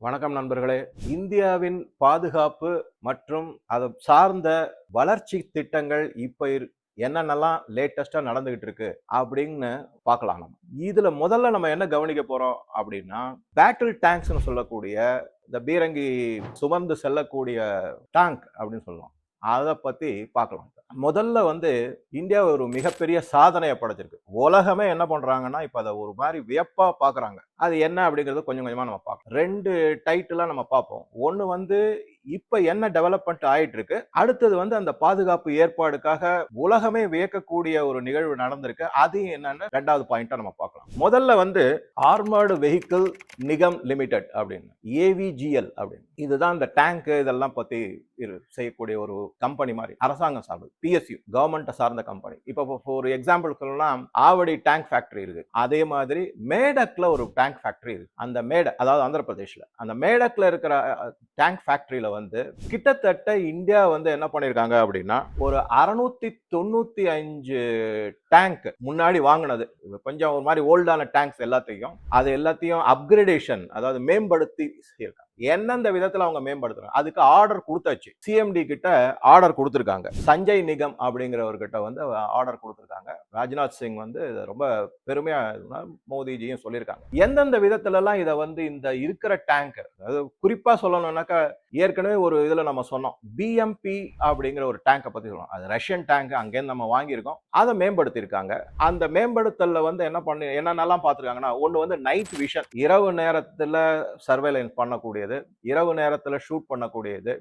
வணக்கம் நண்பர்களே. இந்தியாவின் பாதுகாப்பு மற்றும் அதை சார்ந்த வளர்ச்சி திட்டங்கள் இப்ப என்னென்னலாம் லேட்டஸ்டா நடந்துகிட்டு இருக்கு அப்படின்னு பார்க்கலாம் நம்ம. இதுல முதல்ல நம்ம என்ன கவனிக்க போறோம் அப்படின்னா பேட்டில் டேங்க்ஸ்னு சொல்லக்கூடிய இந்த பீரங்கி சுமந்து செல்லக்கூடிய டேங்க் அப்படின்னு சொல்லலாம். அதை பத்தி பார்க்கலாம். முதல்ல வந்து இந்தியா ஒரு மிகப்பெரிய சாதனையை படைச்சிருக்கு. உலகமே என்ன பண்றாங்கன்னா இப்போ அதை ஒரு மாதிரி வியப்பா பாக்குறாங்க. அது என்ன அப்படிங்கிறது கொஞ்சம் கொஞ்சமா நம்ம பார்ப்போம் ரெண்டு டைட்டிலா நம்ம பார்ப்போம். ஒன்று வந்து இப்ப என்ன டெவலப்மெண்ட் ஆயிட்டு இருக்கு அடுத்தது வந்து அந்த பாதுகாப்பு ஏற்பாடுக்காக உலகமே வியக்கக்கூடிய ஒரு நிகழ்வு நடந்திருக்கு. அது என்னன்னு ரெண்டாவது பாயிண்டா நம்ம பார்க்கலாம். முதல்ல வந்து ஆர்மர்டு வெஹிக்கிள் நிகம் லிமிடெட் அப்படின்னு ஏவிஜிஎல் அப்படின்னு. இதுதான் இந்த டேங்க் இதெல்லாம் பத்தி செய்யக்கூடிய ஒரு கம்பெனி மாதிரி அரசாங்கம் சார்ந்தது. பிஎஸ்யூ கவர்மெண்ட் சார்ந்த கம்பெனி இப்போ ஒரு எக்ஸாம்பிள் சொல்லலாம் ஆவடி டேங்க் ஃபேக்டரி இருக்கு. அதே மாதிரி மேடக்ல ஒரு டேங்க் ஃபேக்டரி இருக்கு. அந்த மேட அதாவது ஆந்திர பிரதேஷ்ல அந்த மேடக்ல இருக்கிற டேங்க் ஃபேக்டரியில வந்து கிட்டத்தட்ட இந்தியா வந்து என்ன பண்ணியிருக்காங்க அப்படின்னா ஒரு அறுநூத்தி தொண்ணூத்தி அஞ்சு டேங்க் முன்னாடி வாங்கினது. கொஞ்சம் ஒரு மாதிரி ஓல்டான டேங்க்ஸ் எல்லாத்தையும். அது எல்லாத்தையும் அப்கிரேடேஷன் அதாவது மேம்படுத்தி இருக்காங்க எந்தெந்த விதத்துல அவங்க மேம்படுத்துறாங்க? அதுக்கு ஆர்டர் கொடுத்தாச்சு. சிஎம்டி கிட்ட ஆர்டர் கொடுத்துருக்காங்க. சஞ்சய் நிகம் அப்படிங்கிறவர்கிட்ட வந்து ஆர்டர் கொடுத்துருக்காங்க. ராஜ்நாத் சிங் வந்து இதை ரொம்ப பெருமையா இதுனா மோடிஜியும் சொல்லியிருக்காங்க. எந்தெந்த விதத்துல எல்லாம் இதை வந்து இந்த இருக்கிற டேங்க் அதாவது குறிப்பா சொல்லணும்னாக்கா ஏற்கனவே ஒரு இதுல நம்ம சொன்னோம். பிஎம்பி அப்படிங்கிற ஒரு டேங்கை பத்தி சொல்லணும் அது ரஷ்யன் டேங்க் அங்கேருந்து நம்ம வாங்கியிருக்கோம். அதை மேம்படுத்தியிருக்காங்க. அந்த மேம்படுத்தலில் வந்து என்ன பண்ணி என்னென்னலாம் பார்த்துருக்காங்கன்னா ஒன்று வந்து நைட் விஷன் இரவு நேரத்தில் சர்வேலன்ஸ் பண்ணக்கூடியது இரவு நேரத்தில் ஷூட் பண்ணக்கூடியது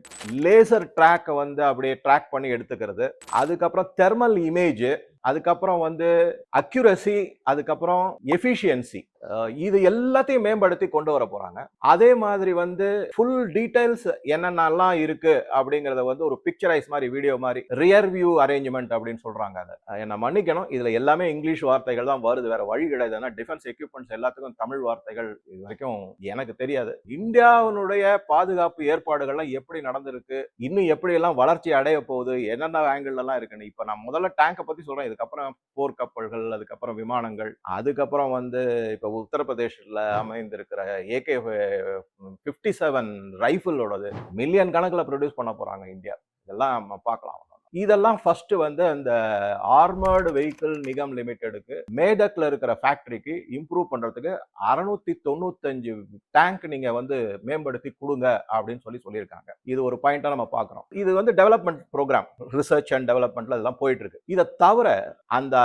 லேசர் ட்ராக்கை வந்து அப்படியே ட்ராக் பண்ணி எடுத்துக்கிறது அதுக்கப்புறம் தெர்மல் இமேஜ் அதுக்கப்புறம் வந்து அக்யூரசி அதுக்கப்புறம் எஃபிஷியன்சி இது எல்லாத்தையும் மேம்படுத்தி கொண்டு வர போறாங்க. அதே மாதிரி வந்து ஃபுல் டீடைல்ஸ் என்னென்னலாம் இருக்கு அப்படிங்கறத வந்து ஒரு பிக்சரைஸ் மாதிரி வீடியோ மாதிரி ரியர் வியூ அரேஞ்ச்மெண்ட் அப்படின்னு சொல்றாங்க அதை. என்ன மன்னிக்கணும் இதுல எல்லாமே இங்கிலீஷ் வார்த்தைகள் தான் வருது. வேற வழி கிடையாது. ஏன்னா டிஃபென்ஸ் எக்யூப்மெண்ட்ஸ் எல்லாத்துக்கும் தமிழ் வார்த்தைகள் இது வரைக்கும் எனக்கு தெரியாது. இந்தியாவினுடைய பாதுகாப்பு ஏற்பாடுகள்லாம் எப்படி நடந்திருக்கு? இன்னும் எப்படி எல்லாம் வளர்ச்சி அடைய போகுது? என்னென்ன ஆங்கிள் எல்லாம் இருக்குன்னு? இப்ப நான் முதல்ல டேங்கை பத்தி சொல்றேன். இதுக்கப்புறம் போர்க்கப்பல்கள் அதுக்கப்புறம் விமானங்கள் அதுக்கப்புறம் வந்து இப்ப உத்தரப்பிரதேசத்துல அமைந்திருக்கிற ஏகே பிப்டி செவன் ரைஃபிளோடது மில்லியன் கணக்குல ப்ரொடியூஸ் பண்ண போறாங்க இந்தியா. இதெல்லாம் பார்க்கலாம். இதெல்லாம் ஃபர்ஸ்ட் வந்து அந்த ஆர்மர்டு வெஹிக்கிள் நிகம் லிமிடெடுக்கு மேதக்ல இருக்கிற ஃபேக்டரிக்கு இம்ப்ரூவ் பண்றதுக்கு அறுநூத்தி தொண்ணூத்தஞ்சு டேங்க் நீங்க வந்து மேம்படுத்தி கொடுங்க அப்படின்னு சொல்லி சொல்லியிருக்காங்க. இது ஒரு பாயிண்டா நம்ம பார்க்குறோம். இது வந்து டெவலப்மெண்ட் ப்ரோக்ராம் ரிசர்ச் அண்ட் டெவலப்மெண்ட்ல இதெல்லாம் போயிட்டு இருக்கு இதை தவிர அந்த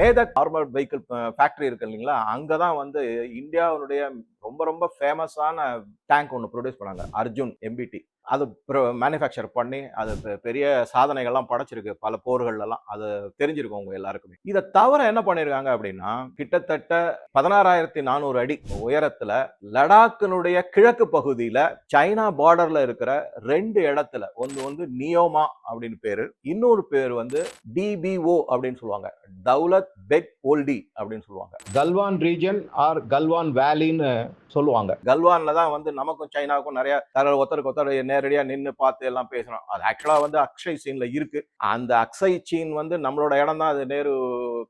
மேதக் ஆர்மர்ட் வெஹிக்கிள் ஃபேக்டரி இருக்கு இல்லைங்களா? அங்கதான் வந்து இந்தியாவுடைய ரொம்ப ரொம்ப ஃபேமஸான டேங்க் ஒன்று ப்ரொடியூஸ் பண்ணாங்க. அர்ஜுன் எம்பிடி அது மேனுஃபேக்சர் பண்ணி அது பெரிய சாதனைகள்லாம் படைச்சிருக்கு. பல போர்கள்லாம் அது தெரிஞ்சிருக்கும் உங்க எல்லாருக்குமே. இதை தவிர என்ன பண்ணியிருக்காங்க அப்படின்னா கிட்டத்தட்ட பதினாறாயிரத்தி நானூறு அடி உயரத்துல லடாக்கினுடைய கிழக்கு பகுதியில சைனா பார்டர்ல இருக்கிற ரெண்டு இடத்துல ஒன்று வந்து நியோமா அப்படின்னு பேரு. இன்னொரு பேர் வந்து டிபிஓ அப்படின்னு சொல்லுவாங்க. தௌலத் பெக் ஓல்டி அப்படின்னு சொல்லுவாங்க. கல்வான் ரீஜன் ஆர் கல்வான் வேலின்னு சொல்லுவாங்க. கல்வான்ல தான் வந்து நமக்கும் சைனாவுக்கும் நிறைய ஒருத்தருக்கு ஒருத்தர் நேரடியா நின்னு பார்த்து எல்லாம் பேசுறோம். அது ஆக்சுவலா வந்து அக்ஷய் சீன்ல இருக்கு. அந்த அக்ஷய் சீன் வந்து நம்மளோட இடம் தான். அது நேரு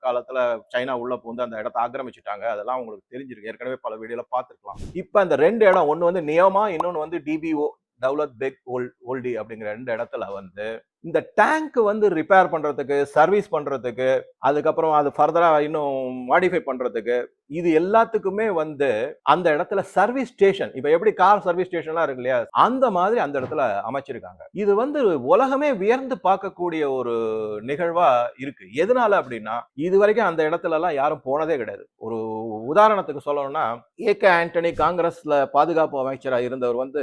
காலத்துல சைனா உள்ள பூந்து அந்த இடத்த ஆக்கிரமிச்சிட்டாங்க. அதெல்லாம் உங்களுக்கு தெரிஞ்சிருக்கு. ஏற்கனவே பல வீடியோல பார்த்துருக்கலாம். இப்போ அந்த ரெண்டு இடம் ஒன்னு வந்து நியமா இன்னொன்னு வந்து டிபிஓ தௌலத் பெக் ஓல் ஓல்டி அப்படிங்கிற ரெண்டு இடத்துல வந்து இந்த டேங்க் வந்து ரிப்பேர் பண்றதுக்கு சர்வீஸ் பண்றதுக்கு அதுக்கப்புறம் அது ஃபர்தரா இன்னும் மாடிஃபை பண்றதுக்கு இது எல்லாத்துக்குமே வந்து அந்த இடத்துல சர்வீஸ் ஸ்டேஷன் இப்ப எப்படி கார் சர்வீஸ் ஸ்டேஷன்லாம் இருக்கு இல்லையா அந்த மாதிரி அந்த இடத்துல அமைச்சிருக்காங்க. இது வந்து உலகமே வியர்ந்து பார்க்கக்கூடிய ஒரு நிகழ்வா இருக்கு. எதனால அப்படின்னா இது வரைக்கும் அந்த இடத்துல எல்லாம் யாரும் போனதே கிடையாது. ஒரு உதாரணத்துக்கு சொல்லணும்னா ஏ கே ஆண்டனி காங்கிரஸ்ல பாதுகாப்பு அமைச்சரா இருந்தவர் வந்து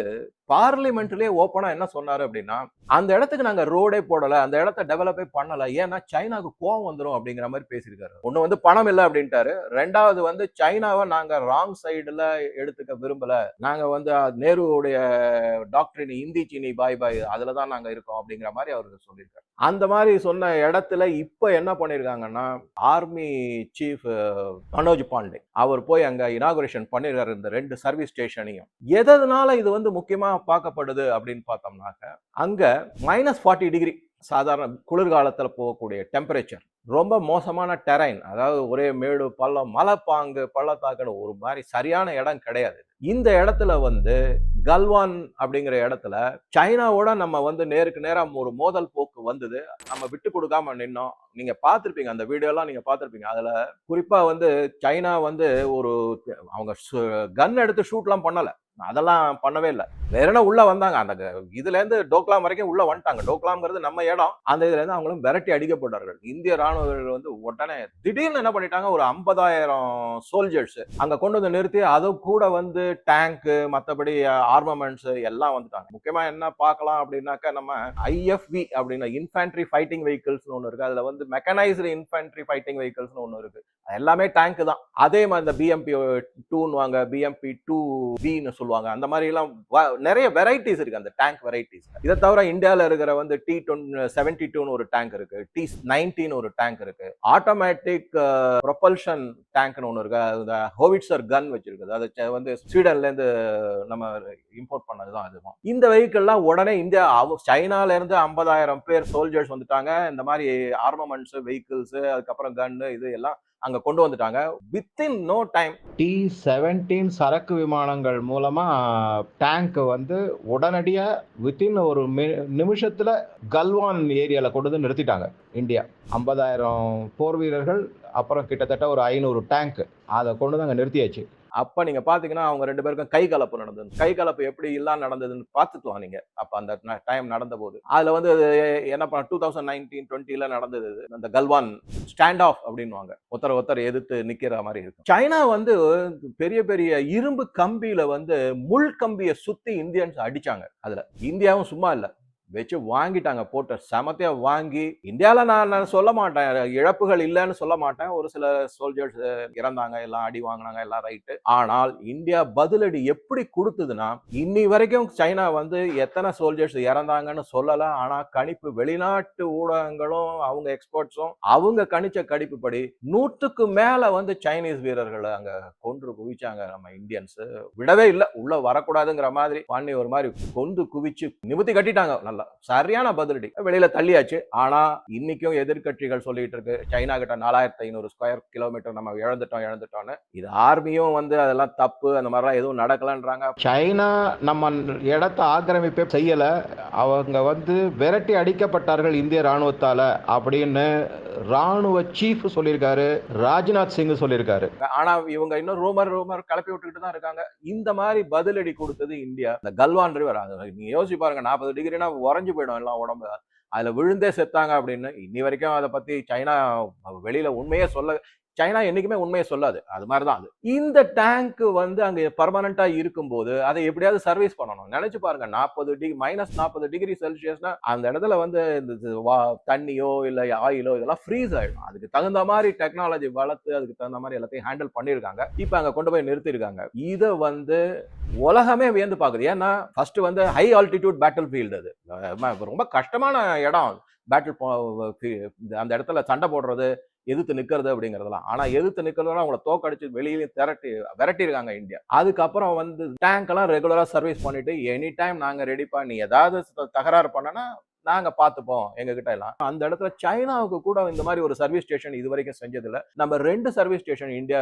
பார்லிமெண்ட்லயே ஓப்பனா என்ன சொன்னாரு அப்படின்னா அந்த இடத்துக்கு நாங்க ரோடே போடல அந்த இடத்த டெவலப்பே பண்ணல. ஏன்னா சைனாக்கு கோவம் வந்துடும் அப்படிங்கிற மாதிரி பேசியிருக்காரு. ஒண்ணு வந்து பணம் இல்லை அப்படின்ட்டாரு. ரெண்டாவது வந்து வந்து சைனாவை நாங்க ராங் சைடுல எடுத்துக்க விரும்பல. நாங்க வந்து நேருவுடைய டாக்டரின் இந்தி சீனி பாய் பாய் அதுல தான் நாங்க இருக்கோம் அப்படிங்கிற மாதிரி அவருக்கு சொல்லியிருக்காரு. அந்த மாதிரி சொன்ன இடத்துல இப்ப என்ன பண்ணிருக்காங்கன்னா ஆர்மி சீஃப் மனோஜ் பாண்டே அவர் போய் அங்க இனாகுரேஷன் பண்ணிருக்காரு இந்த ரெண்டு சர்வீஸ் ஸ்டேஷனையும் எதனால இது வந்து முக்கியமா பார்க்கப்படுது அப்படின்னு பார்த்தோம்னாக்க அங்க மைனஸ் ஃபார்ட்டி டிகிரி சாதாரண குளிர்காலத்தில் போகக்கூடிய டெம்பரேச்சர் ரொம்ப மோசமான டெரைன் அதாவது ஒரே மேடு பள்ளம் மலைப்பாங்கு பள்ளத்தாக்கட ஒரு மாதிரி சரியான இடம் கிடையாது. இந்த இடத்துல வந்து கல்வான் அப்படிங்கிற இடத்துல சைனாவோட நம்ம வந்து நேருக்கு நேராக ஒரு மோதல் போக்கு வந்தது. நம்ம விட்டு கொடுக்காம நின்னோம். நீங்க பார்த்துருப்பீங்க அந்த வீடியோலாம் நீங்க பார்த்துருப்பீங்க. அதுல குறிப்பா வந்து சைனா வந்து ஒரு அவங்க கன் எடுத்து ஷூட்லாம் பண்ணலை. அதெல்லாம் பண்ணவே இல்லை. வேற என்ன உள்ள வந்தாங்க? அந்த இதுலேருந்து இதுல இருந்து டோக்லாம் வரைக்கும் உள்ள வந்துட்டாங்க. டோக்லாம்ங்கிறது நம்ம இடம். அந்த இதுல இருந்து அவங்களும் விரட்டி அடிக்கப்பட்டார்கள். இந்திய ராணுவ வீரர்கள் வந்து உடனே திடீர்னு என்ன பண்ணிட்டாங்க? ஒரு ஐம்பதாயிரம் சோல்ஜர்ஸ் அங்க கொண்டு வந்து நிறுத்தி அது கூட வந்து டேங்க் மத்தபடி ஆர்மமெண்ட்ஸ் எல்லாம் வந்துட்டாங்க. முக்கியமா என்ன பார்க்கலாம் அப்படின்னாக்கா நம்ம ஐஎஃப்வி அப்படின்னா இன்ஃபேண்ட்ரி ஃபைட்டிங் வெஹிக்கிள்ஸ் ஒன்று இருக்கு. அதுல வந்து மெக்கனைஸ்டு இன்ஃபேண்ட்ரி ஃபைட்டிங் வெஹிக்கிள்ஸ் ஒன்று இருக்கு. அது எல்லாமே டேங்க் தான். அதே மாதிரி இந்த பிஎம்பி டூன்னு வாங்க பிஎம்பி டூ பின்னு சொல்லுவாங்க. அந்த மாதிரி எல்லாம் வ- நிறைய வெரைட்டிஸ் இருக்கு அந்த டேங்க் வெரைட்டிஸ் இதை தவிர இந்தியாவில் இருக்கிற வந்து டி டொன் செவன்டி டூன்னு ஒரு டேங்க் இருக்கு. டி நைன்டீன் ஒரு டேங்க் இருக்கு. ஆட்டோமேட்டிக் ப்ரொபல்ஷன் டேங்க்னு ஒன்று இருக்கு. அது ஹோவிட்சர் கன் வச்சிருக்குது. அது வந்து ஸ்வீடன்ல இருந்து நம்ம இம்போர்ட் பண்ணது தான் அதுவும் இந்த வெஹிக்கிள்லாம் உடனே இந்தியா சைனால இருந்து ஐம்பதாயிரம் பேர் சோல்ஜர்ஸ் வந்துட்டாங்க. இந்த மாதிரி ஆர்மமெண்ட்ஸ் வெஹிக்கிள்ஸ் அதுக்கப்புறம் கன்னு இது எல்லாம் அங்க கொண்டு வந்துட்டாங்க. Within no time T seventeen சரக்கு விமானங்கள் மூலமா டேங்க் வந்து உடனடியா வித்தின் ஒரு நிமிஷத்துல கல்வான் ஏரியால கொண்டு வந்து நிறுத்திட்டாங்க இந்தியா. ஐம்பதாயிரம் போர் வீரர்கள் அப்புறம் கிட்டத்தட்ட ஒரு ஐநூறு டேங்க் அதை கொண்டு வந்து அங்கே நிறுத்தியாச்சு. அப்ப நீங்க பாத்தீங்கன்னா அவங்க ரெண்டு பேருக்கும் கை கலப்பு நடந்தது. கை கலப்பு எப்படி இல்லாம நடந்ததுன்னு பார்த்துக்கலாம் நீங்க. அப்ப அந்த டைம் நடந்த போது அதுல வந்து அது என்ன பண்ண டூ தௌசண்ட் நைன்டீன் டுவெண்ட்டில நடந்தது அந்த கல்வான் ஸ்டாண்ட் ஆஃப் அப்படின்னுவாங்க. ஒருத்தர் ஒருத்தர் எதிர்த்து நிக்கிற மாதிரி இருக்கும். சைனா வந்து பெரிய பெரிய இரும்பு கம்பியில வந்து முள் கம்பியை சுத்தி இந்தியன்ஸ் அடிச்சாங்க. அதுல இந்தியாவும் சும்மா இல்லை. வச்சு வாங்கிட்டாங்க போட்ட செமத்தையா வாங்கி இந்தியாவில் நான் நான் சொல்ல மாட்டேன். இழப்புகள் இல்லைன்னு சொல்ல மாட்டேன். ஒரு சில சோல்ஜர்ஸ் இறந்தாங்க எல்லாம் அடி வாங்கினாங்க எல்லாம் ரைட்டு ஆனால் இந்தியா பதிலடி எப்படி கொடுத்ததுன்னா இன்னி வரைக்கும் சைனா வந்து எத்தனை சோல்ஜர்ஸ் இறந்தாங்கன்னு சொல்லலை. ஆனால் கணிப்பு வெளிநாட்டு ஊடகங்களும் அவங்க எக்ஸ்பர்ட்ஸும் அவங்க கணிச்ச கணிப்புப்படி நூற்றுக்கு மேலே வந்து சைனீஸ் வீரர்களை அங்கே கொன்று குவிச்சாங்க. நம்ம இந்தியன்ஸ் விடவே இல்லை. உள்ள வரக்கூடாதுங்கிற மாதிரி பண்ணி ஒரு மாதிரி கொண்டு குவிச்சு நிமித்தி கட்டிட்டாங்க. நல்லா சரியான பதிலடி. வெளியில தள்ளியாச்சு. ஆனா இன்னைக்கும் எதிர்க்கட்சிகள் சொல்லிட்டு இருக்கு. சைனா கிட்ட நாலாயிரத்தி ஐநூறு ஸ்கொயர் கிலோமீட்டர் நம்ம இழந்துட்டோம் இழந்துட்டோம்னு. இது ஆர்மியும் வந்து அதெல்லாம் தப்பு. அந்த மாதிரிலாம் எதுவும் நடக்கலன்றாங்க. சைனா நம்ம இடத்த ஆக்கிரமிப்பே செய்யல. அவங்க வந்து விரட்டி அடிக்கப்பட்டார்கள் இந்திய ராணுவத்தால அப்படின்னு ராணுவ சீஃப் சொல்லியிருக்காரு. ராஜ்நாத் சிங் சொல்லியிருக்காரு. ஆனா இவங்க இன்னும் ரூமர் ரூமர் கிளப்பி விட்டுக்கிட்டு தான் இருக்காங்க. இந்த மாதிரி பதிலடி கொடுத்தது இந்தியா. இந்த கல்வான் ரிவர் நீங்க யோசிச்சு பாருங்க நாற்பது டிகிரினா உறைஞ்சு போயிடும் எல்லாம் உடம்பு. அதில் விழுந்தே செத்தாங்க அப்படின்னு இன்னி வரைக்கும் அதை பற்றி சைனா வெளியில் உண்மையே சொல்ல சைனா என்றைக்குமே உண்மையை சொல்லாது. அது மாதிரி தான் அது. இந்த டேங்க் வந்து அங்கே பர்மனண்ட்டாக இருக்கும்போது அதை எப்படியாவது சர்வீஸ் பண்ணணும். நினச்சி பாருங்க நாற்பது டிகிரி மைனஸ் நாற்பது டிகிரி செல்சியஸ்னா அந்த இடத்துல வந்து இந்த இது வா- தண்ணியோ இல்லை ஆயிலோ இதெல்லாம் ஃப்ரீஸ் ஆகிடும் அதுக்கு தகுந்த மாதிரி டெக்னாலஜி வளர்த்து அதுக்கு தகுந்த மாதிரி எல்லாத்தையும் ஹேண்டில் பண்ணியிருக்காங்க. இப்போ அங்கே கொண்டு போய் நிறுத்தியிருக்காங்க. இதை வந்து உலகமே வியந்து பார்க்குது ஏன்னா ஃபர்ஸ்ட் வந்து ஹை ஆல்டிடியூட் பேட்டில் ஃபீல்டு அது ரொம்ப கஷ்டமான இடம் பேட்டில் அந்த இடத்துல சண்டை போடுறது எதிர்த்து நிற்கிறது அப்படிங்கிறதெல்லாம். ஆனால் எதிர்த்து நிற்கிறதுலாம் அவங்கள தோக்கடிச்சு வெளியிலேயும் திரட்டி விரட்டியிருக்காங்க இந்தியா. அதுக்கப்புறம் வந்து டேங்க் எல்லாம் சர்வீஸ் பண்ணிட்டு எனி டைம் நாங்கள் ரெடிப்பா நீ ஏதாவது தகராறு பண்ணனா நாங்க பார்த்துப்போம் எங்க கிட்ட எல்லாம். அந்த இடத்துல சைனாவுக்கு கூட இந்த மாதிரி ஒரு சர்வீஸ் ஸ்டேஷன் இது வரைக்கும் செஞ்சதில்ல. நம்ம ரெண்டு சர்வீஸ் ஸ்டேஷன் இந்தியா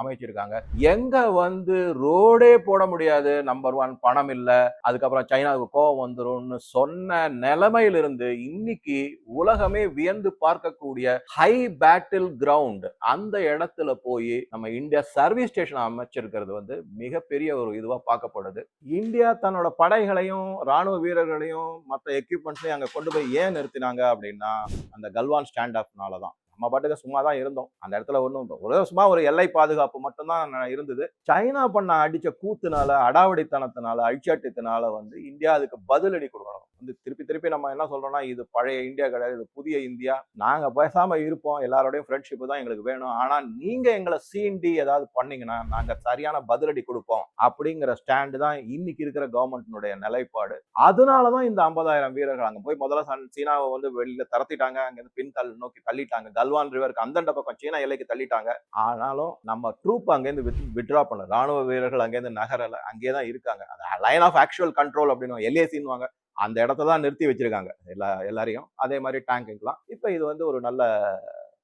அமைச்சிருக்காங்க. எங்க வந்து ரோடே போட முடியாது. நம்பர் ஒன் பணம் இல்லை. அதுக்கப்புறம் சைனாவுக்கு கோவம் வந்துரும்னு சொன்ன நிலைமையிலிருந்து இன்னைக்கு உலகமே வியந்து பார்க்கக்கூடிய ஹை பேட்டில் கிரவுண்ட் அந்த இடத்துல போய் நம்ம இந்தியா சர்வீஸ் ஸ்டேஷன் அமைச்சிருக்கிறது வந்து மிகப்பெரிய ஒரு இதுவா பார்க்கப்படுது. இந்தியா தன்னோட படைகளையும் ராணுவ வீரர்களையும் மற்ற எக்யூப்மெண்ட்ஸ் எக்யூப்மெண்ட்ஸையும் அங்கே கொண்டு போய் ஏன் நிறுத்தினாங்க அப்படின்னா அந்த கல்வான் ஸ்டாண்ட் ஆஃப்னால தான் நம்ம பாட்டுக்கு சும்மா தான் இருந்தோம். அந்த இடத்துல ஒன்றும் ஒரு சும்மா ஒரு எல்லை பாதுகாப்பு மட்டும்தான் இருந்தது. சைனா பண்ண அடித்த கூத்துனால அடாவடித்தனத்தினால அழிச்சாட்டத்தினால வந்து இந்தியா அதுக்கு பதிலடி கொடுக்கணும். வந்து திருப்பி திருப்பி நம்ம என்ன சொல்றோம்னா இது பழைய இந்தியா கிடையாது இது புதிய இந்தியா. நாங்க பேசாம இருப்போம். எல்லாரோடையும் ஃப்ரெண்ட்ஷிப் தான் எங்களுக்கு வேணும். ஆனா நீங்க எங்களை சீண்டி ஏதாவது பண்ணீங்கன்னா நாங்க சரியான பதிலடி கொடுப்போம் அப்படிங்கிற ஸ்டாண்டு தான் இன்னைக்கு இருக்கிற கவர்மெண்ட்னுடைய நிலைப்பாடு. அதனாலதான் இந்த ஐம்பதாயிரம் வீரர்கள் அங்க போய் முதல்ல சன்- சீனாவை வந்து வெளியில தரத்திட்டாங்க. அங்க இருந்து பின் தள்ளி நோக்கி தள்ளிட்டாங்க. கல்வான் ரிவருக்கு அந்தண்ட பக்கம் சீனா எல்லைக்கு தள்ளிட்டாங்க. ஆனாலும் நம்ம ட்ரூப் அங்கேருந்து வித்ட்ரா பண்ணல. ராணுவ வீரர்கள் அங்கேருந்து நகரல. அங்கேயே தான் இருக்காங்க. அந்த லைன் ஆஃப் ஆக்சுவல் கண்ட்ரோல் அப்படின்னு எல்ஏசின்னு அந்த இடத்த தான் நிறுத்தி வச்சிருக்காங்க. எல்லா எல்லாரையும். அதே மாதிரி டேங்குக்கெல்லாம் இப்போ இது வந்து ஒரு நல்ல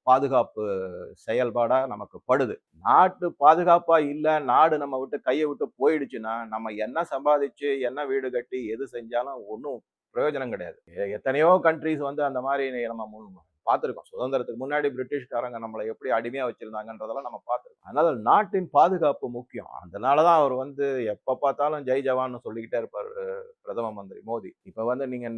பாதுகாப்பு செயல்பாடாக நமக்கு படுது. நாட்டு பாதுகாப்பாக இல்லை நாடு நம்ம விட்டு கையை விட்டு போயிடுச்சுன்னா நம்ம என்ன சம்பாதிச்சு என்ன வீடு கட்டி எது செஞ்சாலும் ஒன்றும் பிரயோஜனம் கிடையாது. எத்தனையோ கண்ட்ரிஸ் வந்து அந்த மாதிரி நம்ம பார்த்துருக்கோம். சுதந்திரத்துக்கு முன்னாடி பிரிட்டிஷ்காரங்க நம்மளை எப்படி அடிமையாக வச்சிருந்தாங்கன்றதெல்லாம் நம்ம பார்த்துருக்கோம். அதனால் நாட்டின் பாதுகாப்பு முக்கியம். அதனால தான் அவர் வந்து எப்போ பார்த்தாலும் ஜெய் ஜவான்னு சொல்லிக்கிட்டே இருப்பார் பிரதம மந்திரி மோடி. இப்போ வந்து நீங்கள்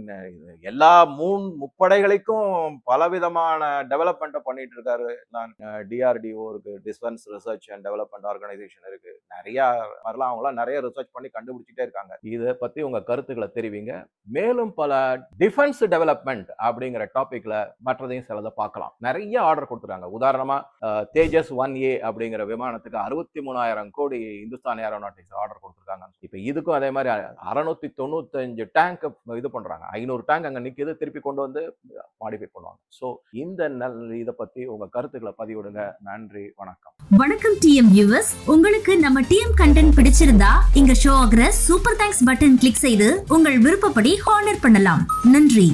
எல்லா மூணு முப்படைகளுக்கும் பலவிதமான டெவலப்மெண்ட்டை பண்ணிட்டு இருக்காரு. நான் டிஆர்டிஓ இருக்கு defence research and development organisation இருக்கு. நிறையா மாதிரிலாம் அவங்களாம் நிறைய ரிசர்ச் பண்ணி கண்டுபிடிச்சிட்டே இருக்காங்க. இதை பற்றி உங்கள் கருத்துக்களை தெரிவிங்க. மேலும் பல டிஃபென்ஸ் டெவலப்மெண்ட் அப்படிங்கிற டாப்பிக்கில் மற்றது அதையும் சிலதை பார்க்கலாம். நிறைய ஆர்டர் கொடுத்துருக்காங்க. உதாரணமா தேஜஸ் ஒன் ஏ அப்படிங்கிற விமானத்துக்கு அறுபத்தி மூணாயிரம் கோடி இந்துஸ்தான் ஏரோநாட்டிக்ஸ் ஆர்டர் கொடுத்துருக்காங்க இப்போ இதுக்கும் அதே மாதிரி அறநூத்தி தொண்ணூத்தஞ்சு டேங்க் இது பண்றாங்க. ஐநூறு டேங்க் அங்க நிக்குது திருப்பி கொண்டு வந்து மாடிஃபை பண்ணுவாங்க. ஸோ இந்த நல் இதை பத்தி உங்க கருத்துக்களை பதிவிடுங்க. நன்றி வணக்கம். வணக்கம் டிஎம் வியூவர்ஸ் உங்களுக்கு நம்ம டிஎம் கண்டென்ட் பிடிச்சிருந்தா இங்க ஷோ ஆகிற சூப்பர் தேங்க்ஸ் பட்டன் கிளிக் செய்து உங்கள் விருப்பப்படி ஹானர் பண்ணலாம். நன்றி.